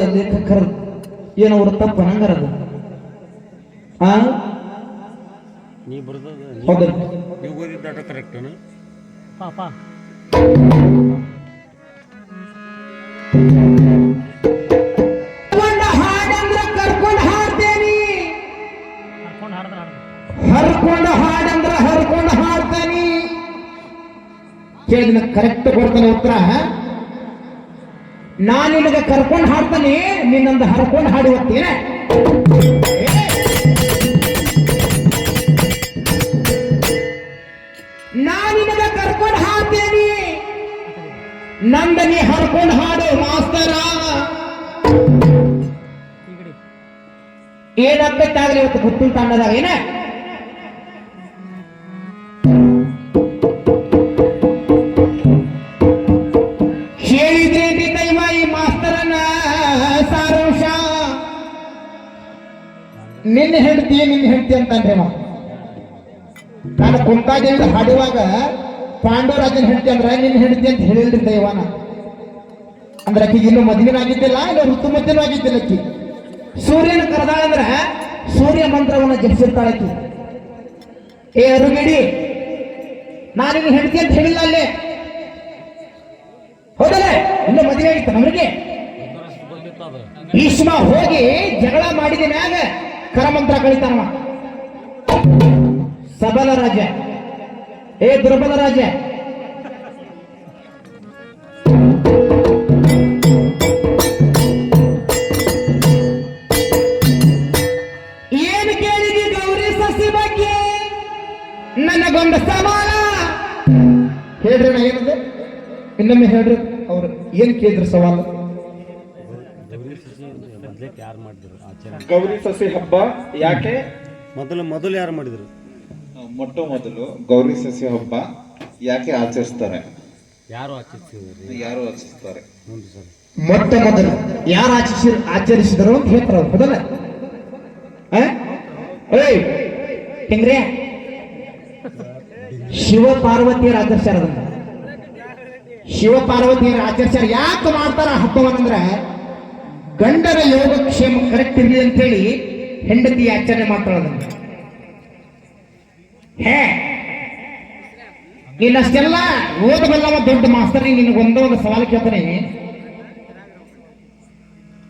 Book ಬರದ ಲೇಖಕರ. ಏನೋ ಅವ್ರ ತಪ್ಪು ಹಂಗಾರದು. ಆ? ನೀ ಹೌದು. ನೀವು ಓದಿದ್ದಾಟ ಪಾಪ ಹರ್ಕೊಂಡ ಹಾಡಂದ್ರ ಹರ್ಕೊಂಡ ಹಾಡ್ತಾನಿ. ಕೇಳಿದ ಕರೆಕ್ಟ್ ಕೊಡ್ತಾನೆ ಉತ್ತರ ನಾನು ನಿನಗೆ ಕರ್ಕೊಂಡು ಹಾಡ್ತಾನೆ, ನಿನ್ನಂದ ಹರ್ಕೊಂಡು ಹಾಡಿ ಹೋಗ್ತೀನಿ ನಾನು ನಿಮಗೆ ಕರ್ಕೊಂಡು ಹಾಡ್ತೇನೆ. ನಂದ ನೀ ಹರ್ಕೊಂಡು ಹಾಡು, ಮಾಸ್ತರ. ಏನಾಗ್ಬೇಕಾಗ್ಲಿ ಇವತ್ತು ಗೊತ್ತಿಲ್ಲ ಅನ್ನೋದಾಗ ಏನ ನಿನ್ನ ಹೆಂಡತಿ ನಿನ್ನ ಹೆಂಡತಿ ಅಂತಾನೆ. ನಾನು ಕುಂತಾದೇವಿ ಹಾಡುವಾಗ ಪಾಂಡವರಾಜನ ಹೆಂಡತಿ ಅಂದ್ರ ನಿನ್ನ ಹೆಂಡತಿ ಅಂತ ಹೇಳಿಲ್ರಿ ದೈವನ ಅಂದ್ರೆ ಆಕಿಗೆ ಇನ್ನು ಮದುವೆನೂ ಆಗಿದ್ದಿಲ್ಲ ಇಲ್ಲ ಋತುಮತಿನೂ ಆಗಿದ್ದಿಲ್ಲ ಆಕಿ. ಸೂರ್ಯನ ಕರೆದಾಳ ಅಂದ್ರ ಸೂರ್ಯ ಮಂತ್ರವನ್ನ ಜಪಿಸಿರ್ತಾಳೆ ಆಕಿ. ಏ ಅರುಗಿಡಿ ನಾನು ನಿನ್ನ ಹೆಂಡತಿ ಅಂತ ಹೇಳಿಲ್ಲ ಅಲ್ಲೇ. ಹೌದಲ್ಲೇ ಇನ್ನು ಮದುವೆ ಆಗಿತ್ತು ಅದು. ಭೀಷ್ಮ ಹೋಗಿ ಜಗಳ ಮಾಡಿದ ಮ್ಯಾಗ ಕರಮಂತ್ರ ಕಳಿತಾನವ ಸಬಲ ರಾಜ ಏ ದುರ್ಬಲ ರಾಜ ಏನು ಕೇಳಿದಿ ಗೌರಿ ಸಸಿ ಬಗ್ಗೆ? ನನಗೊಂದ ಸಮಾನ ಹೇಳ್ರಿ ನಾ ಏನದು? ಇನ್ನೊಮ್ಮೆ ಹೇಳ್ರಿ ಅವ್ರು. ಏನ್ ಕೇಳಿದ್ರು ಸವಾಲು ಗೌರಿ ಸಸಿ ಮೊದ್ಲೇಕ್ ಯಾರು ಮಾಡಿದ್ರು ಆಚರಣೆ ಗೌರಿ ಸಸಿ ಹಬ್ಬ ಯಾಕೆ? ಮೊದಲು ಮೊದಲು ಯಾರು ಮಾಡಿದ್ರು? ಮೊಟ್ಟ ಮೊದಲು ಗೌರಿ ಸಸಿ ಹಬ್ಬ ಯಾಕೆ ಆಚರಿಸ್ತಾರೆ? ಯಾರು ಆಚರಿಸಿದ್ರು ಯಾರು ಆಚರಿಸ್ತಾರೆ? ಮೊಟ್ಟ ಮೊದಲು ಯಾರು ಆಚರಿಸಿ ಆಚರಿಸಿದರು ಅಂತ ಹೇಳ್ತಾರೆ ಮೊದಲ. ಹೌದಲ್ಲ? ಏಯ್! ಹೆಂಗ್ರೆ? ಶಿವ ಪಾರ್ವತಿಯರ ಆಚರಿಸ್ಯಾರ ಅದನ್ನ. ಶಿವ ಪಾರ್ವತಿಯರ ಆಚರಿಸ್ಯಾರ. ಯಾಕೆ ಮಾಡ್ತಾರ ಹಬ್ಬವನ್ನಂದ್ರ ಗಂಡನ ಯೋಗಕ್ಷೇಮ ಕರೆಕ್ಟ್ ಇರಲಿ ಅಂತೇಳಿ ಹೆಂಡತಿ ಆಚರಣೆ ಮಾಡ್ತಾಳ ಅದನ್ನ. ಹೇ, ನೀನಷ್ಟೆಲ್ಲ ಓದಬಲ್ಲವ ದೊಡ್ಡ ಮಾಸ್ತರ್ ನಿನಗೆ ಒಂದೋ ಸವಾಲು ಕೇಳ್ತಾನೆ.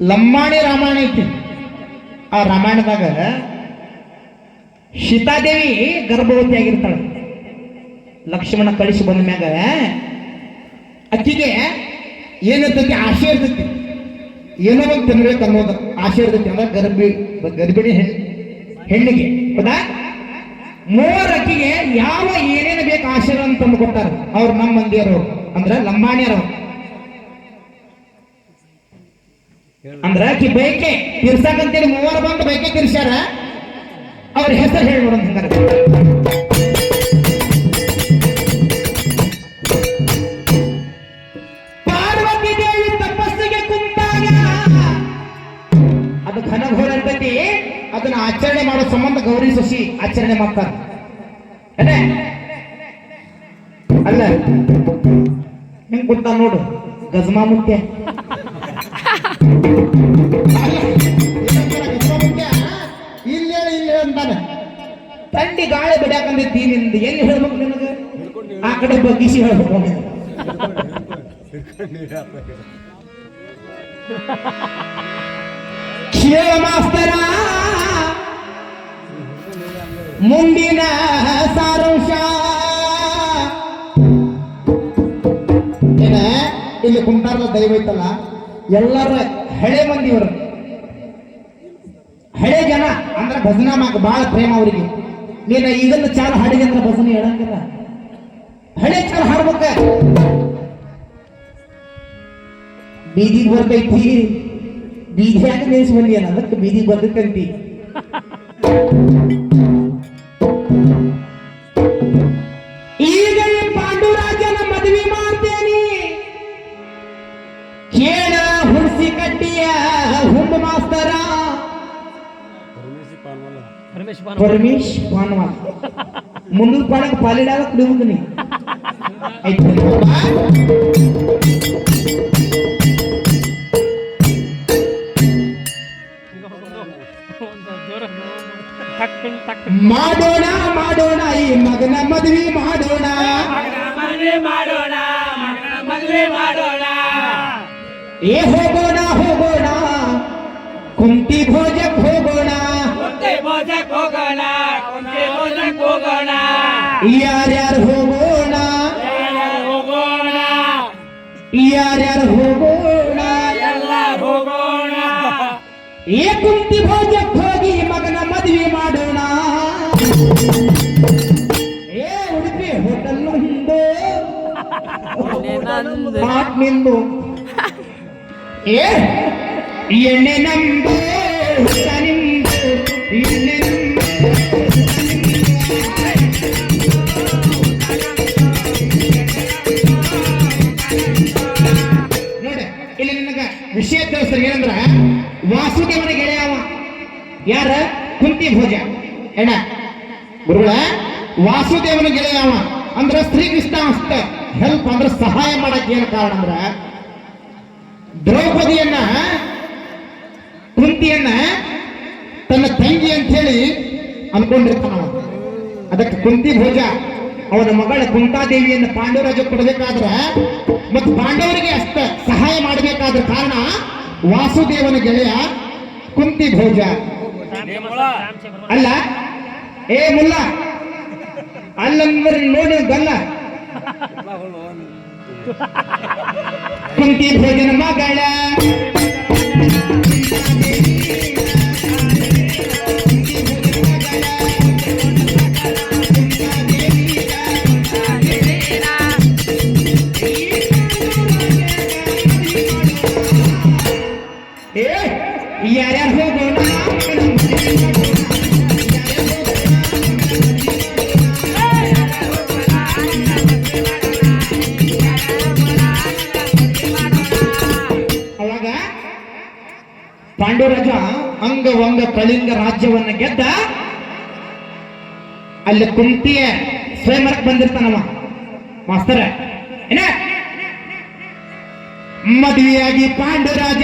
ಲಂಬಾಣಿ ರಾಮಾಯಣ ಐತಿ. ಆ ರಾಮಾಯಣದಾಗ ಸೀತಾದೇವಿ ಗರ್ಭವತಿ ಆಗಿರ್ತಾಳೆ. ಲಕ್ಷ್ಮಣ ಕಳಿಸಿ ಬಂದ ಮ್ಯಾಗ ಅಕ್ಕಿಗೆ ಏನಿರ್ತೈತಿ, ಆಸೆ ಇರ್ತೈತಿ. ಏನೋ ಒಂದು ತಿನ್ಬೇಕು ಅನ್ನೋದು ಆಸೆ ಇರ್ತೈತಿ ಗರ್ಭಿ, ಗರ್ಭಿಣಿ ಹೆಣ್ ಹೆಣ್ಣಿಗೆ, ಹೌದಾ? ಮೂವರ ಅಕ್ಕಿಗೆ ಯಾವ ಏನೇನು ಬೇಕು ಆಶೀರ್ವಾದ ಅಂತಂದು ಕೊಟ್ಟಾರ ಅವ್ರು ನಮ್ಮ ಮಂದಿಯರು ಅಂದ್ರೆ ಲಂಬಾಣಿಯರು ಅಂದ್ರ ಆಕಿ ಬೈಕೆ ತಿರ್ಸಾಕಂತೇಳಿ ಮೂವರು ಬಂದು ಬೈಕೆ ತಿರ್ಸ್ಯಾರ, ಅವ್ರ ಹೆಸರು ಹೇಳಿ ನೋಡೋಣ ಘನಘೋರ ಅಂತತಿ ಅದನ್ನ ಆಚರಣೆ ಮಾಡೋ ಸಂಬಂಧ ಗೌರಿ ಸಸಿ ಆಚರಣೆ ಮಾಡ್ತಾರೆ ಏನೇ? ಅಲ್ಲ ಹೆಂಗ್ ಕುಂತ ನೋಡು, ಗಜಮಾ ಮುಖ್ಯ ಇಲ್ಲ ಇಲ್ಲ ಅಂತಾನೆ ತಂಡಿ ಗಾಳಿ ಬಿಡಾಕಂದಿದ್ದಿ ನಿಂದ, ಎಲ್ಲಿ ಹೇಳ್ಬೇಕು ನಿನಗ ಆ ಕಡೆ ಬಗ್ಗಿಸಿ ಹೇಳ್ಬೇಕು. ಕೇಳ ಮಾಸ್ತರ ಮುಂದಿನ ಸಾರಾಂಶ. ಇಲ್ಲಿ ಕುಂಟಾರ್ಲ ದೈವ ಐತಲ್ಲ, ಎಲ್ಲರ ಹಳೆ ಮಂದಿ ಇವರು ಹಳೆ ಜನ, ಅಂದ್ರೆ ಭಜನಾ ಮಾಕ ಬಹಳ ಪ್ರೇಮ ಅವರಿಗೆ. ನೀನು ಇದನ್ನ ಚಾಲ ಹಾಡಿದೆ ಅಂದ್ರೆ ಭಜನೆ ಹೇಳಂಗಿಲ್ಲ. ಹಳೆ ಚಾಲ ಹಾಡ್ಬೇಕ. ಬೀದಿಗೆ ಬರ್ತೈತಿ ಬೀದಿಯಾಗ ನಿಲ್ಸಿ ಬಂದಿ ಅಲ್ಲ ಅದಕ್ಕೆ ಬೀದಿಗೆ ಬರ್ತೈತಿ ಈಗ ಈ ಪಾಂಡುರಾಜನ ಮದುವೆ ಮಾಡ್ತೇನಿ ಕೇಳ ಹುಡ್ಸಿ ಕಟ್ಟಿಯ ಹುಂಡು ಮಾಸ್ತರ ರಮೇಶ್ ಬಾನು ಪರಮೇಶ್ ಭಾನುವಾರ ಮುಂದಿನ ಪಾಡಕ್ಕೆ ಪಾಲಿಡಾಗ ಕುಡಿಯುವುದು ನೀ ಆಯ್ತು ಟಕ್ ಟಿಂಗ್ ಟಕ್ ಮಾಡೋಣ ಮಾಡೋಣ ಈ ಮಗನ ಮದುವೆ ಮಾಡೋಣ ಏ ಹೋಗೋಣ ಹೋಗೋಣ ಕುಂತಿ ಭೋಜಕ್ ಹೋಗೋಣ ಯಾರ್ಯಾರು ಹೋಗೋಣ ಯಾರ್ಯಾರು ಹೋಗೋಣ ಏ ಕುಂತಿ ಭೋಜಕ್ ಹೋಗಿ ಮಗನ ಮದುವೆ ಮಾಡೋಣ. ಏ ಉಡುಪಿ ಹೋಟೆಲ್ ಹಿಂದೆ. ನಿಂದು. ಏ ಎಣ್ಣೆ ನಂಬು ನಿಂದು. ಎಣ್ಣೆ ನೋಡಿ ಇಲ್ಲಿ ನಿನಗ ವಿಷಯ ತಿಳಿಸ್ತಾರೆ. ಏನಂದ್ರ ವಾಸುದೇವನ ಗೆಳೆಯವ. ಯಾರ? ಕುಂತಿ ಭೋಜ. ಗುರುಗಳ, ವಾಸುದೇವನ ಗೆಳೆಯ ಅವ. ಅಂದ್ರ ಶ್ರೀಕೃಷ್ಣ ಅಷ್ಟ. ಹೆಲ್ಪ್ ಅಂದ್ರೆ ಸಹಾಯ ಮಾಡಕ್ಕೆ ಏನ್ ಕಾರಣ ಅಂದ್ರ, ದ್ರೌಪದಿಯನ್ನ, ಕುಂತಿಯನ್ನ ತನ್ನ ತಂಗಿ ಅಂತ ಹೇಳಿ ಅನ್ಕೊಂಡಿರ್ತಾನವ ಅದಕ್ಕೆ ಕುಂತಿ ಭೋಜ, ಅವನ ಮಗಳ ಕುಂತಾದೇವಿಯನ್ನು ಪಾಂಡವರಾಜ ಕೊಡಬೇಕಾದ್ರೆ, ಮತ್ತು ಪಾಂಡವರಿಗೆ ಅಷ್ಟ ಸಹಾಯ ಮಾಡಬೇಕಾದ ಕಾರಣ ವಾಸುದೇವನ ಗೆಳೆಯ ಕುಂತಿ ಭೋಜ. ಅಲ್ಲ. ಏ ಮುಲ್ಲ. ಅಲ್ಲಂದ್ರೆ ನೋಡಿ ಬಲ್ಲ ಕುಂತಿ ಭೋಜನ ಮಗಳ. ಪಾಂಡುರಾಜ ಅಂಗವಂಗ ಕಳಿಂಗ ರಾಜ್ಯವನ್ನ ಗೆದ್ದ ಅಲ್ಲಿ ಕುಂತಿಯ ಸ್ವಯಂವರಕ್ಕೆ ಬಂದಿರ್ತಾನವ ಮಾಸ್ತರ. ಏನ? ಮದುವೆಯಾಗಿ ಪಾಂಡುರಾಜ.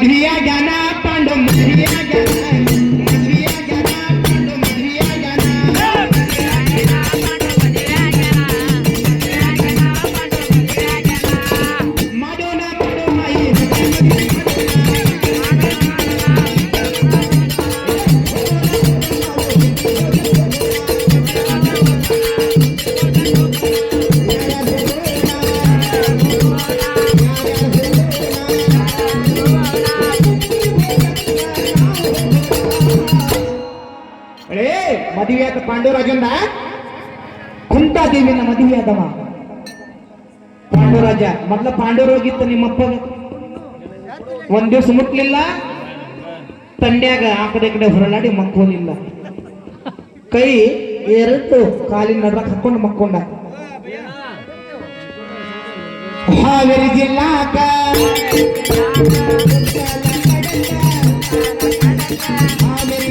बढ़िया गाना ಪಾಂಡುರಾಜಂದ ಕುಂತಾದೇವಿನ ಮದುವೆ ಅದವ ಪಾಂಡುರಾಜ ಮೊದ್ಲ ಪಾಂಡುರೋಗಿತ್ತು ನಿಮ್ಮಪ್ಪ. ಒಂದ್ ದಿವ್ಸ ಮುಟ್ಲಿಲ್ಲ. ತಂಡ್ಯಾಗ ಆ ಕಡೆ ಕಡೆ ಹೊರಳಾಡಿ ಮಕ್ಕೋಲಿಲ್ಲ. ಕೈ ಎರಡು ಕಾಲಿನ ನಡ್ರಕ್ ಹಾಕೊಂಡು ಮಕ್ಕೊಂಡ. ಹಾವೇರಿ ಜಿಲ್ಲಾಕ ಹಾವೇರಿ